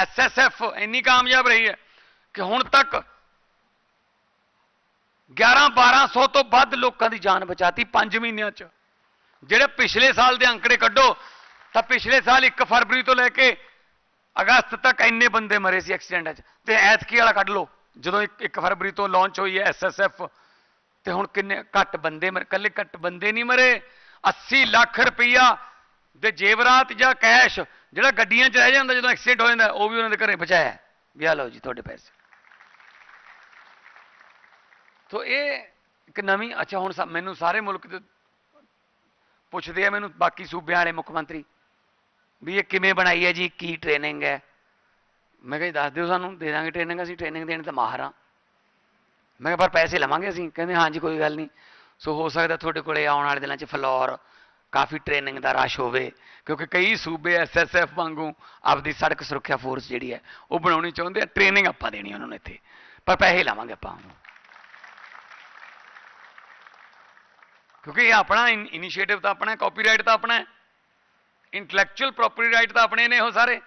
SSF ਇੰਨੀ ਕਾਮਯਾਬ ਰਹੀ ਹੈ ਕਿ ਹੁਣ ਤੱਕ 11 1200 ਤੋਂ ਵੱਧ ਲੋਕਾਂ ਦੀ ਜਾਨ ਬਚਾਤੀ 5 ਮਹੀਨਿਆਂ 'ਚ। ਜਿਹੜੇ ਪਿਛਲੇ ਸਾਲ ਦੇ ਅੰਕੜੇ ਕੱਢੋ, ਤਾਂ ਪਿਛਲੇ ਸਾਲ 1 ਫਰਵਰੀ ਤੋਂ ਲੈ ਕੇ ਅਗਸਤ ਤੱਕ ਇੰਨੇ ਬੰਦੇ ਮਰੇ ਸੀ ਐਕਸੀਡੈਂਟਾਂ 'ਚ। ਤੇ ਐਤਕੀ ਵਾਲਾ ਕੱਢ ਲਓ, ਜਦੋਂ 1 ਫਰਵਰੀ ਤੋਂ ਲਾਂਚ ਹੋਈ ਹੈ ਐਸਐਸਐਫ ਤੇ ਹੁਣ ਕਿੰਨੇ ਘੱਟ ਬੰਦੇ ਮਰੇ ਕੱਲੇ ਘੱਟ ਬੰਦੇ ਨਹੀਂ ਮਰੇ। 80 ਲੱਖ ਰੁਪਈਆ ਦੇ ਜੇਵਰਾਤ ਜਾਂ ਕੈਸ਼ ਜਿਹੜਾ ਗੱਡੀਆਂ 'ਚ ਰਹਿ ਜਾਂਦਾ, ਜਦੋਂ ਐਕਸੀਡੈਂਟ ਹੋ ਜਾਂਦਾ, ਉਹ ਵੀ ਉਹਨਾਂ ਦੇ ਘਰੇ ਬਚਾਇਆ ਵੀ ਆ ਲਓ ਜੀ, ਤੁਹਾਡੇ ਪੈਸੇ। ਤੋ ਇਹ ਇੱਕ ਨਵੀਂ, ਅੱਛਾ, ਹੁਣ ਮੈਨੂੰ ਸਾਰੇ ਮੁਲਕ ਦੇ ਪੁੱਛਦੇ ਆ, ਮੈਨੂੰ ਬਾਕੀ ਸੂਬਿਆਂ ਵਾਲੇ ਮੁੱਖ ਮੰਤਰੀ, ਵੀ ਇਹ ਕਿਵੇਂ ਬਣਾਈ ਹੈ ਜੀ, ਕੀ ਟ੍ਰੇਨਿੰਗ ਹੈ? ਮੈਂ ਕਿਹਾ ਜੀ, ਦੱਸ ਦਿਓ ਸਾਨੂੰ, ਦੇ ਦਾਂਗੇ ਟ੍ਰੇਨਿੰਗ ਅਸੀਂ ਟ੍ਰੇਨਿੰਗ ਦੇਣ ਤਾਂ ਮਾਹਰ ਹਾਂ। ਮੈਂ ਕਿਹਾ, ਪਰ ਪੈਸੇ ਲਵਾਂਗੇ ਅਸੀਂ? ਕਹਿੰਦੇ, ਹਾਂਜੀ, ਕੋਈ ਗੱਲ ਨਹੀਂ। ਸੋ ਹੋ ਸਕਦਾ ਤੁਹਾਡੇ ਕੋਲੇ ਆਉਣ ਵਾਲੇ ਦਿਨਾਂ 'ਚ ਫਲੋਰ ਕਾਫੀ ਟ੍ਰੇਨਿੰਗ ਦਾ ਰਸ਼ ਹੋਵੇ, ਕਿਉਂਕਿ ਕਈ ਸੂਬੇ ਐਸਐਸਐਫ ਵਾਂਗੂ ਆਪਦੀ ਸੜਕ ਸੁਰੱਖਿਆ ਫੋਰਸ ਜਿਹੜੀ ਹੈ, ਉਹ ਬਣਾਉਣੀ ਚਾਹੁੰਦੇ ਆ ਟ੍ਰੇਨਿੰਗ ਆਪਾਂ ਦੇਣੀ ਉਹਨਾਂ ਨੂੰ ਇੱਥੇ। ਪਰ ਪੈਸੇ ਲਾਵਾਂਗੇ ਆਪਾਂ ਉਹਨੂੰ। ਕਿਉਂਕਿ ਇਹ ਆਪਣਾ ਇਨੀਸ਼ੀਏਟਿਵ ਤਾਂ ਆਪਣਾ ਕਾਪੀਰਾਈਟ ਤਾਂ ਆਪਣਾ ਹੈ। ਇੰਟੈਲੈਕਚੁਅਲ ਪ੍ਰਾਪਰਟੀ ਰਾਈਟ ਤਾਂ ਆਪਣੇ ਨੇ ਉਹ ਸਾਰੇ।